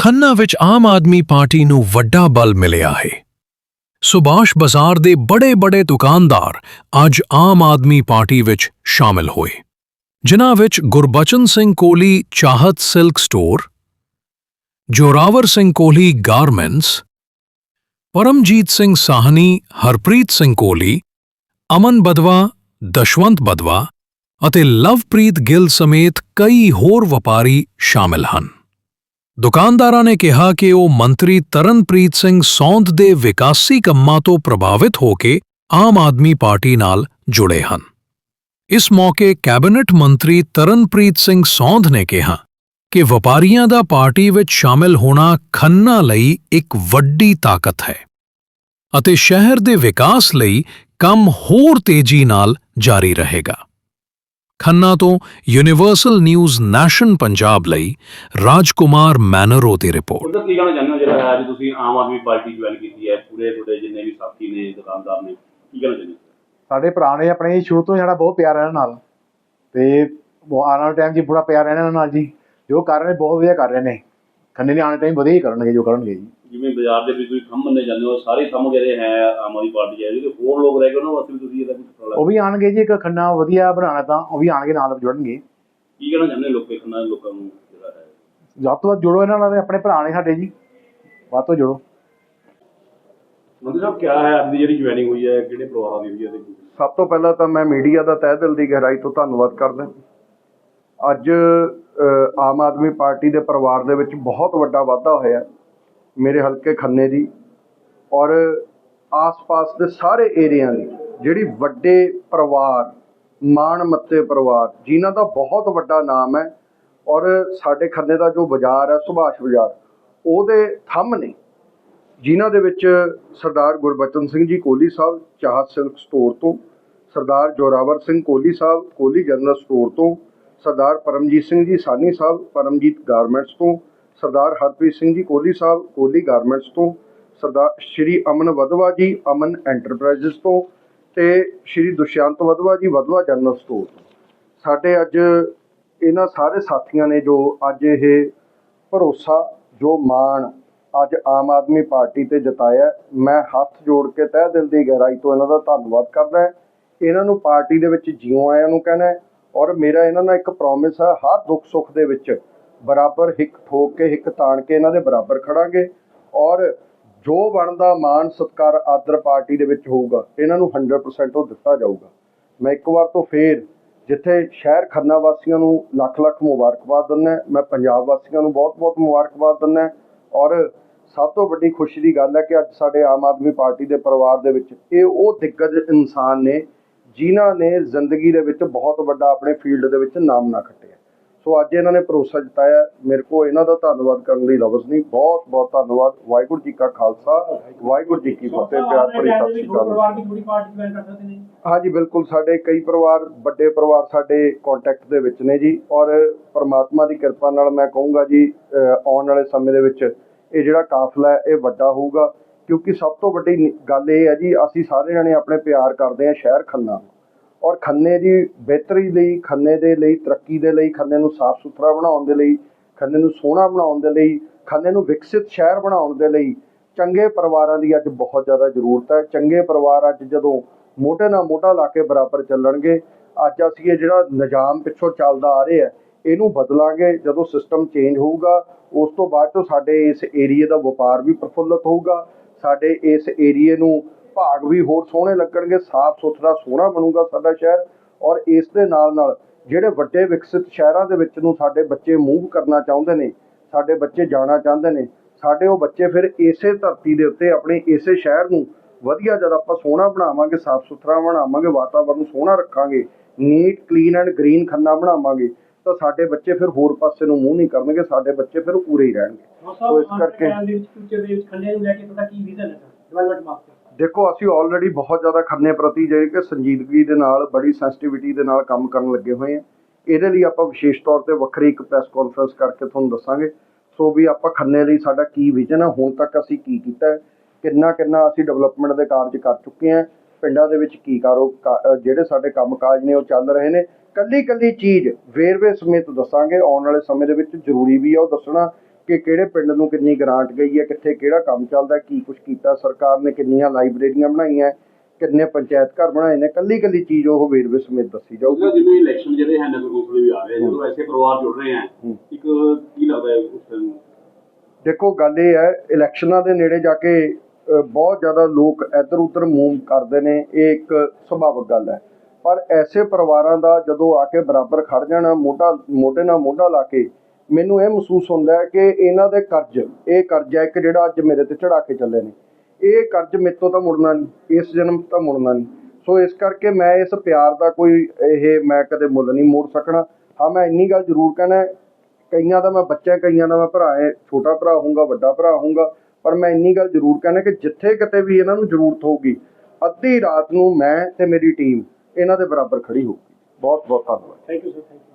ਖੰਨਾ ਵਿੱਚ ਆਮ ਆਦਮੀ ਪਾਰਟੀ ਨੂੰ ਵੱਡਾ ਬਲ ਮਿਲਿਆ ਹੈ। ਸੁਭਾਸ਼ ਬਾਜ਼ਾਰ ਦੇ ਬੜੇ-ਬੜੇ ਦੁਕਾਨਦਾਰ ਅੱਜ ਆਮ ਆਦਮੀ ਪਾਰਟੀ ਵਿੱਚ ਸ਼ਾਮਿਲ ਹੋਏ। ਜਿਨ੍ਹਾਂ ਵਿੱਚ Gurbachan Singh Kohli Chahat silk store, Zorawar Singh Kohli garments, Paramjit Singh Sahni, Harpreet Singh Kohli, Aman Badwa, Dashwant Badwa ਅਤੇ ਲਵਪ੍ਰੀਤ ਗਿੱਲ ਸਮੇਤ ਕਈ ਹੋਰ ਵਪਾਰੀ ਸ਼ਾਮਿਲ ਹਨ। ਦੁਕਾਨਦਾਰਾਂ ਨੇ ਕਿਹਾ ਕਿ ਉਹ ਮੰਤਰੀ ਤਰਨਪ੍ਰੀਤ ਸਿੰਘ ਸੌਂਦ ਦੇ ਵਿਕਾਸੀ ਕੰਮਾਂ ਤੋਂ ਪ੍ਰਭਾਵਿਤ ਹੋ ਕੇ ਆਮ ਆਦਮੀ ਪਾਰਟੀ ਨਾਲ ਜੁੜੇ ਹਨ। ਇਸ ਮੌਕੇ ਕੈਬਨਿਟ ਮੰਤਰੀ ਤਰਨਪ੍ਰੀਤ ਸਿੰਘ ਸੌਂਧ ਨੇ ਕਿਹਾ ਕਿ ਵਪਾਰੀਆਂ ਦਾ ਪਾਰਟੀ ਵਿੱਚ ਸ਼ਾਮਿਲ ਹੋਣਾ ਖੰਨਾ ਲਈ ਇੱਕ ਵੱਡੀ ਤਾਕਤ ਹੈ ਅਤੇ ਸ਼ਹਿਰ ਦੇ ਵਿਕਾਸ ਲਈ ਕੰਮ ਹੋਰ ਤੇਜ਼ੀ ਨਾਲ ਜਾਰੀ ਰਹੇਗਾ। ਖੰਨਾ ਤੋਂ ਯੂਨੀਵਰਸਲ ਨਿਊਜ਼ ਨੈਸ਼ਨ ਪੰਜਾਬ ਲਈ ਰਾਜਕੁਮਾਰ ਮੈਨਰੋ ਦੀ ਰਿਪੋਰਟ ਉਹਦਾ ਕੀ ਕਹਿਣਾ ਚਾਹੁੰਦੇ ਹੋ ਜਿਹੜਾ ਅੱਜ ਤੁਸੀਂ ਆਮ ਆਦਮੀ ਪਾਰਟੀ ਜੁਆਇਨ ਕੀਤੀ ਹੈ ਪੂਰੇ ਤੁਹਾਡੇ ਜਿੰਨੇ ਵੀ ਸਾਥੀ ਨੇ ਦੁਕਾਨਦਾਰ ਨੇ ਕੀ ਕਹਿਣਾ ਚਾਹੁੰਦੇ ਹੋ? ਸਾਡੇ ਭਰਾ ਨੇ ਆਪਣੇ ਸ਼ੁਰੂ ਤੋਂ ਸਾਡਾ ਬਹੁਤ ਪਿਆਰ ਹੈ ਇਹਨਾਂ ਨਾਲ। ਤੇ ਉਹ ਆਉਣ ਵਾਲੇ ਟਾਈਮ 'ਚ ਬੜਾ ਪਿਆਰ ਹੈ ਇਹਨਾਂ ਨਾਲ ਜੀ। ਜੋ ਕਰ ਰਹੇ ਨੇ ਬਹੁਤ ਵਧੀਆ ਕਰ ਰਹੇ ਨੇ। ਖੰਨੇ ਨੇ ਆਉਣ ਵਾਲੇ ਟਾਈਮ ਵਧੀਆ ਹੀ ਕਰਨਗੇ ਜੋ ਕਰਨਗੇ ਜੀ। ਜਿਵੇਂ ਬਾਜ਼ਾਰ ਦੇ ਵਿੱਚ ਤੁਸੀਂ ਥੰਮ ਮੰਨੇ ਜਾਂਦੇ ਹੋ ਸਾਰੇ ਥੰਮ ਜਿਹੜੇ ਹੈ ਆਮ ਆਦਮੀ ਪਾਰਟੀ ਹੈ ਜਿਹੜੇ ਹੋਰ ਲੋਕ ਰਹਿ ਗਏ ਉਹਨਾਂ ਵਾਸਤੇ ਵੀ ਤੁਸੀਂ ਇਹਦਾ ਕੁਝ ਉਹ ਵੀ ਆਣਗੇ ਜੀ ਇੱਕ ਖੰਨਾ ਵਧੀਆ ਬਣਾਉਣਾ ਤਾਂ ਉਹ ਵੀ ਆਣਗੇ ਨਾਲ ਜੁੜਨਗੇ। ਕੀ ਕਹਿਣਾ ਚਾਹੁੰਦੇ ਲੋਕਾਂ ਖੰਨਾ ਦੇ ਲੋਕਾਂ ਨੂੰ ਜਿਹੜਾ ਹੈ? ਵੱਧ ਤੋਂ ਵੱਧ ਜੁੜੋ ਇਹਨਾਂ ਨਾਲ ਆਪਣੇ ਭਰਾ ਨੇ ਸਾਡੇ ਜੀ। ਵੱਧ ਤੋਂ ਜੁੜੋ। ਮੰਤਰੀ ਸਾਹਿਬ ਕੀ ਹੈ ਅੱਜ ਦੀ ਜਿਹੜੀ ਜੁਆਇਨਿੰਗ ਹੋਈ ਹੈ ਕਿਹੜੇ ਪਰਿਵਾਰਾਂ ਦੀ ਹੋਈ ਹੈ ਤੇ ਸਭ ਤੋਂ ਪਹਿਲਾਂ ਤਾਂ ਮੈਂ ਮੀਡੀਆ ਦਾ ਤਹਿ ਦਿਲ ਦੀ ਗਹਿਰਾਈ ਤੋਂ ਧੰਨਵਾਦ ਕਰਦਾ। ਅੱਜ ਆਮ ਆਦਮੀ ਪਾਰਟੀ ਦੇ ਪਰਿਵਾਰ ਦੇ ਵਿੱਚ ਬਹੁਤ ਵੱਡਾ ਵਾਧਾ ਹੋਇਆ। ਮੇਰੇ ਹਲਕੇ ਖੰਨੇ ਦੀ ਔਰ ਆਸ-ਪਾਸ ਦੇ ਸਾਰੇ ਏਰੀਆ ਦੀ, ਜਿਹੜੀ ਵੱਡੇ ਪਰਿਵਾਰ, ਮਾਣ ਮੱਤੇ ਪਰਿਵਾਰ, ਜਿਨ੍ਹਾਂ ਦਾ ਬਹੁਤ ਵੱਡਾ ਨਾਮ ਹੈ ਔਰ ਸਾਡੇ ਖੰਨੇ ਦਾ ਜੋ ਬਾਜ਼ਾਰ ਹੈ, ਸੁਭਾਸ਼ ਬਾਜ਼ਾਰ, ਉਹਦੇ ਥੰਮ ਨੇ। ਜਿਨ੍ਹਾਂ ਦੇ ਵਿੱਚ ਸਰਦਾਰ ਗੁਰਬਚਨ ਸਿੰਘ ਜੀ ਕੋਹਲੀ ਸਾਹਿਬ, ਚਾਹਤ ਸਿਲਕ ਸਟੋਰ ਤੋਂ, ਸਰਦਾਰ ਜੋਰਾਵਰ ਸਿੰਘ ਕੋਹਲੀ ਸਾਹਿਬ, ਕੋਹਲੀ ਜਨਰਲ ਸਟੋਰ ਤੋਂ, ਸਰਦਾਰ ਪਰਮਜੀਤ ਸਿੰਘ ਜੀ ਸਾਨੀ ਸਾਹਿਬ, ਪਰਮਜੀਤ ਗਾਰਮੈਂਟਸ ਤੋਂ ਸਰਦਾਰ ਹਰਪ੍ਰੀਤ ਸਿੰਘ ਜੀ ਕੋਹਲੀ ਸਾਹਿਬ, ਕੋਹਲੀ ਗਾਰਮੈਂਟਸ ਤੋਂ, ਸਰਦਾਰ ਸ਼੍ਰੀ ਅਮਨ ਵਧਵਾ ਜੀ, ਅਮਨ ਐਂਟਰਪ੍ਰਾਈਜ਼ਸ ਤੋਂ ਤੇ ਸ਼੍ਰੀ ਦੁਸ਼ਯੰਤ ਵਧਵਾ ਜੀ ਵਧਵਾ ਜਨਰਲ ਸਟੋਰ ਤੋਂ। ਸਾਡੇ ਅੱਜ ਇਹਨਾਂ ਸਾਰੇ ਸਾਥੀਆਂ ਨੇ ਜੋ ਅੱਜ ਇਹ ਭਰੋਸਾ, ਜੋ ਮਾਣ ਅੱਜ ਆਮ ਆਦਮੀ ਪਾਰਟੀ ਤੇ ਜਤਾਇਆ, ਮੈਂ ਹੱਥ ਜੋੜ ਕੇ ਤਹਿ ਦਿਲ ਦੀ ਗਹਿਰਾਈ ਤੋਂ ਇਹਨਾਂ ਦਾ ਧੰਨਵਾਦ ਕਰਦਾ ਇਹਨਾਂ ਨੂੰ ਪਾਰਟੀ ਦੇ ਵਿੱਚ ਜਿਉਂ ਆਇਆਂ ਨੂੰ ਕਹਿਣਾ ਔਰ ਮੇਰਾ ਇਹਨਾਂ ਨਾਲ ਇੱਕ ਪ੍ਰੋਮਿਸ ਹੈ, ਹਰ ਦੁੱਖ ਸੁੱਖ ਦੇ ਵਿੱਚ ਬਰਾਬਰ ਹਿੱਕ ਠੋਕ ਕੇ, ਹਿੱਕ ਤਾਣ ਕੇ ਇਹਨਾਂ ਦੇ ਬਰਾਬਰ ਖੜਾਂਗੇ ਔਰ ਜੋ ਬਣਦਾ ਮਾਣ ਸਤਿਕਾਰ ਆਦਰ ਪਾਰਟੀ ਦੇ ਵਿੱਚ ਹੋਊਗਾ, ਇਹਨਾਂ ਨੂੰ 100% ਉਹ ਦਿੱਤਾ ਜਾਊਗਾ। ਮੈਂ ਇੱਕ ਵਾਰ ਤੋਂ ਫੇਰ ਜਿੱਥੇ ਸ਼ਹਿਰ ਖੰਨਾ ਵਾਸੀਆਂ ਨੂੰ ਲੱਖ ਲੱਖ ਮੁਬਾਰਕਬਾਦ ਦਿੰਦਾ, ਮੈਂ ਪੰਜਾਬ ਵਾਸੀਆਂ ਨੂੰ ਬਹੁਤ ਬਹੁਤ ਮੁਬਾਰਕਬਾਦ ਦਿੰਦਾ ਔਰ ਸਭ ਤੋਂ ਵੱਡੀ ਖੁਸ਼ੀ ਦੀ ਗੱਲ ਹੈ ਕਿ ਅੱਜ ਸਾਡੇ ਆਮ ਆਦਮੀ ਪਾਰਟੀ ਦੇ ਪਰਿਵਾਰ ਦੇ ਵਿੱਚ ਇਹ ਉਹ ਦਿੱਗਜ ਇਨਸਾਨ ਨੇ ਜਿਨ੍ਹਾਂ ਨੇ ਜ਼ਿੰਦਗੀ ਦੇ ਵਿੱਚ ਬਹੁਤ ਵੱਡਾ ਆਪਣੇ ਫੀਲਡ ਦੇ ਵਿੱਚ ਨਾਮ ਨਾ ਖੱਟਿਆ। ਸੋ ਅੱਜ ਇਹਨਾਂ ਨੇ ਭਰੋਸਾ ਜਤਾਇਆ। ਮੇਰੇ ਕੋ ਇਹਨਾਂ ਦਾ ਧੰਨਵਾਦ ਕਰਨ ਲਈ ਲਫ਼ਜ਼ ਨਹੀਂ। ਬਹੁਤ ਬਹੁਤ ਧੰਨਵਾਦ। ਵਾਹਿਗੁਰੂ ਜੀ ਕਾ ਖਾਲਸਾ। ਵਾਹਿਗੁਰੂ ਜੀ ਕੀ ਫਤਿਹ। ਪਿਆਰ ਭਰੀ ਸਤਿ ਸ਼੍ਰੀ ਅਕਾਲ। ਹਾਂਜੀ ਬਿਲਕੁਲ। ਸਾਡੇ ਕਈ ਪਰਿਵਾਰ ਵੱਡੇ ਪਰਿਵਾਰ ਸਾਡੇ ਕੰਟੈਕਟ ਦੇ ਵਿੱਚ ਨੇ ਜੀ। ਔਰ ਪ੍ਰਮਾਤਮਾ ਦੀ ਕਿਰਪਾ ਨਾਲ ਮੈਂ ਕਹੂੰਗਾ ਜੀ ਆਉਣ ਵਾਲੇ ਸਮੇਂ ਦੇ ਵਿੱਚ ਇਹ ਜਿਹੜਾ ਕਾਫਲਾ ਹੈ ਇਹ ਵੱਡਾ ਹੋਊਗਾ। ਕਿਉਂਕਿ ਸਭ ਤੋਂ ਵੱਡੀ ਗੱਲ ਇਹ ਹੈ ਜੀ ਅਸੀਂ ਸਾਰੇ ਜਣੇ ਆਪਣੇ ਪਿਆਰ ਕਰਦੇ ਹਾਂ ਸ਼ਹਿਰ ਖੰਨਾ। ਔਰ ਖੰਨੇ ਦੀ ਬਿਹਤਰੀ ਲਈ, ਖੰਨੇ ਦੇ ਲਈ, ਤਰੱਕੀ ਦੇ ਲਈ, ਖੰਨੇ ਨੂੰ ਸਾਫ਼ ਸੁਥਰਾ ਬਣਾਉਣ ਦੇ ਲਈ, ਖੰਨੇ ਨੂੰ ਸੋਹਣਾ ਬਣਾਉਣ ਦੇ ਲਈ, ਖੰਨੇ ਨੂੰ ਵਿਕਸਿਤ ਸ਼ਹਿਰ ਬਣਾਉਣ ਦੇ ਲਈ ਚੰਗੇ ਪਰਿਵਾਰਾਂ ਦੀ ਅੱਜ ਬਹੁਤ ਜ਼ਿਆਦਾ ਜ਼ਰੂਰਤ ਹੈ। ਚੰਗੇ ਪਰਿਵਾਰ ਅੱਜ ਜਦੋਂ ਮੋਢੇ ਨਾਲ ਮੋਢਾ ਲਾ ਕੇ ਬਰਾਬਰ ਚੱਲਣਗੇ, ਅੱਜ ਅਸੀਂ ਇਹ ਜਿਹੜਾ ਨਿਜ਼ਾਮ ਪਿੱਛੋਂ ਚੱਲਦਾ ਆ ਰਿਹਾ ਹੈ, ਇਹਨੂੰ ਬਦਲਾਂਗੇ। ਜਦੋਂ ਸਿਸਟਮ ਚੇਂਜ ਹੋਊਗਾ, ਉਸ ਤੋਂ ਬਾਅਦ ਤੋਂ ਸਾਡੇ ਇਸ ਏਰੀਏ ਦਾ ਵਪਾਰ ਵੀ ਪ੍ਰਫੁੱਲਤ ਹੋਊਗਾ। ਸਾਡੇ ਇਸ ਏਰੀਏ ਨੂੰ ਭਾਗ ਵੀ ਹੋਰ ਸੋਹਣੇ ਲੱਗਣਗੇ ਸਾਫ਼ ਸੁਥਰਾ ਸੋਹਣਾ ਬਣੂਗਾ ਸਾਡਾ ਸ਼ਹਿਰ ਔਰ ਇਸ ਦੇ ਨਾਲ ਨਾਲ ਜਿਹੜੇ ਵੱਡੇ ਵਿਕਸਿਤ ਸ਼ਹਿਰਾਂ ਦੇ ਵਿੱਚ ਨੂੰ ਸਾਡੇ ਬੱਚੇ ਮੂਵ ਕਰਨਾ ਚਾਹੁੰਦੇ ਨੇ ਸਾਡੇ ਬੱਚੇ ਜਾਣਾ ਚਾਹੁੰਦੇ ਨੇ ਸਾਡੇ ਉਹ ਬੱਚੇ ਫਿਰ ਇਸੇ ਧਰਤੀ ਦੇ ਉੱਤੇ ਆਪਣੇ ਇਸੇ ਸ਼ਹਿਰ ਨੂੰ ਵਧੀਆ ਜਦ ਆਪਾਂ ਸੋਹਣਾ ਬਣਾਵਾਂਗੇ ਸਾਫ਼ ਸੁਥਰਾ ਬਣਾਵਾਂਗੇ ਵਾਤਾਵਰਨ ਨੂੰ ਸੋਹਣਾ ਰੱਖਾਂਗੇ neat clean and green Khanna ਬਣਾਵਾਂਗੇ ਤਾਂ ਸਾਡੇ ਬੱਚੇ ਫਿਰ ਹੋਰ ਪਾਸੇ ਨੂੰ ਮੂੰਹ ਨਹੀਂ ਕਰਨਗੇ ਸਾਡੇ ਬੱਚੇ ਫਿਰ ਪੂਰੇ ਹੀ ਰਹਿਣਗੇ। ਸੋ ਇਸ ਕਰਕੇ ਖੰਨੇ ਨੂੰ ਲੈ ਕੇ ਤੁਹਾਡਾ ਕੀ ਵਿਜ਼ਨ ਹੈ ਡਿਵੈਲਪਮੈਂਟ ਵਾਸਤੇ। ਦੇਖੋ, ਅਸੀਂ ਆਲਰੇਡੀ ਬਹੁਤ ਜ਼ਿਆਦਾ ਖੰਨੇ ਪ੍ਰਤੀ ਜਿਹੜੀ ਕਿ ਸੰਜੀਦਗੀ ਦੇ ਨਾਲ, ਬੜੀ ਸੈਂਸਿਟਿਵਿਟੀ ਦੇ ਨਾਲ ਕੰਮ ਕਰਨ ਲੱਗੇ ਹੋਏ ਹਾਂ। ਇਹਦੇ ਲਈ ਆਪਾਂ ਵਿਸ਼ੇਸ਼ ਤੌਰ ਤੇ ਵੱਖਰੀ ਇੱਕ ਪ੍ਰੈਸ ਕਾਨਫਰੰਸ ਕਰਕੇ ਤੁਹਾਨੂੰ ਦੱਸਾਂਗੇ। ਸੋ ਵੀ ਆਪਾਂ ਖੰਨੇ ਲਈ ਸਾਡਾ ਕੀ ਵਿਜ਼ਨ ਹੈ ਹੁਣ ਤੱਕ ਅਸੀਂ ਕੀ ਕੀਤਾ ਹੈ, ਕਿੰਨਾ ਕਿੰਨਾ ਅਸੀਂ ਡਿਵੈਲਪਮੈਂਟ ਦੇ ਕਾਰਜ ਕਰ ਚੁੱਕੇ ਹਾਂ, ਪਿੰਡਾਂ ਦੇ ਵਿੱਚ ਕੀ ਕਾਰੋ, ਕਾ- ਜਿਹੜੇ ਸਾਡੇ ਕੰਮਕਾਜ ਨੇ ਉਹ ਚੱਲ ਰਹੇ ਨੇ। ਕੱਲੀ ਕੱਲੀ ਚੀਜ਼ ਵੇਰਵੇ ਸਮੇਤ ਦੱਸਾਂਗੇ, ਆਉਣ ਵਾਲੇ ਸਮੇਂ ਦੇ ਵਿੱਚ ਜ਼ਰੂਰੀ ਵੀ ਆ ਉਹ ਦੱਸਣਾ। ਕਿ ਕਿਹੜੇ ਪਿੰਡ ਨੂੰ ਕਿੰਨੀ ਗ੍ਰਾਂਟ ਗਈ ਹੈ ਕਿੱਥੇ ਕਿਹੜਾ ਕੰਮ ਚੱਲਦਾ ਕੀ ਕੁਝ ਕੀਤਾ ਸਰਕਾਰ ਨੇ ਕਿੰਨੀਆਂ ਲਾਇਬ੍ਰੇਰੀਆਂ ਬਣਾਈਆਂ ਕਿੰਨੇ ਪੰਚਾਇਤ ਘਰ ਬਣਾਏ ਨੇ ਕੱਲੀ ਕੱਲੀ ਚੀਜ਼ ਉਹ ਵੇਰਵੇ ਸਮੇਤ ਦੱਸੀ ਜਾਊਗੀ। ਜਿਵੇਂ ਇਲੈਕਸ਼ਨ ਜਿਹੜੇ ਹੈ ਨਗਰ ਕੌਂਸਲ ਵੀ ਆ ਰਹੇ ਜਦੋਂ ਐਸੇ ਪਰਿਵਾਰ ਜੁੜ ਰਹੇ ਆ। ਇੱਕ ਕੀ ਲੱਗਦਾ ਹੈ ਉਸ ਨੂੰ? ਦੇਖੋ ਗੱਲ ਇਹ ਹੈ ਇਲੈਕਸ਼ਨਾਂ ਦੇ ਨੇੜੇ ਜਾ ਕੇ ਬਹੁਤ ਜ਼ਿਆਦਾ ਲੋਕ ਇੱਧਰ ਉੱਧਰ ਮੂਵ ਕਰਦੇ ਨੇ ਇਹ ਇੱਕ ਸੁਭਾਵਿਕ ਗੱਲ ਹੈ। ਪਰ ਐਸੇ ਪਰਿਵਾਰਾਂ ਦਾ ਜਦੋਂ ਆ ਕੇ ਬਰਾਬਰ ਖੜ ਜਾਣਾ ਮੋਢਾ ਮੋਢੇ ਨਾਲ ਮੋਢਾ ਲਾ ਕੇ ਮੈਨੂੰ ਇਹ ਮਹਿਸੂਸ ਹੁੰਦਾ ਹੈ ਕਿ ਇਹਨਾਂ ਦੇ ਕਰਜ਼, ਇਹ ਕਰਜ਼ ਹੈ ਇੱਕ ਜਿਹੜਾ ਅੱਜ ਮੇਰੇ ਤੇ ਚੜਾ ਕੇ ਚੱਲੇ ਨੇ। ਇਹ ਕਰਜ਼ ਮੇਰੇ ਤੋਂ ਤਾਂ ਮੁੜਨਾ ਨਹੀਂ, ਇਸ ਜਨਮ ਤਾਂ ਮੁੜਨਾ ਨਹੀਂ। ਸੋ ਇਸ ਕਰਕੇ ਮੈਂ ਇਸ ਪਿਆਰ ਦਾ ਕੋਈ ਇਹ ਮੈਂ ਕਦੇ ਮੁੱਲ ਨਹੀਂ ਮੋੜ ਸਕਣਾ। ਹਾਂ, ਮੈਂ ਇੰਨੀ ਗੱਲ ਜ਼ਰੂਰ ਕਹਿਣਾ ਕਈਆਂ ਦਾ ਮੈਂ ਬੱਚਾ, ਕਈਆਂ ਦਾ ਮੈਂ ਭਰਾ ਹੈ ਛੋਟਾ ਭਰਾ ਹੋਊਗਾ, ਵੱਡਾ ਭਰਾ ਹੋਊਗਾ, ਪਰ ਮੈਂ ਇੰਨੀ ਗੱਲ ਜ਼ਰੂਰ ਕਹਿਣਾ ਕਿ ਜਿੱਥੇ ਕਿਤੇ ਵੀ ਇਹਨਾਂ ਨੂੰ ਜ਼ਰੂਰਤ ਹੋਊਗੀ, ਅੱਧੀ ਰਾਤ ਨੂੰ ਮੈਂ ਤੇ ਮੇਰੀ ਟੀਮ ਇਹਨਾਂ ਦੇ ਬਰਾਬਰ ਖੜੀ ਹੋਊਗੀ। ਬਹੁਤ ਬਹੁਤ ਧੰਨਵਾਦ। Thank you sir thank you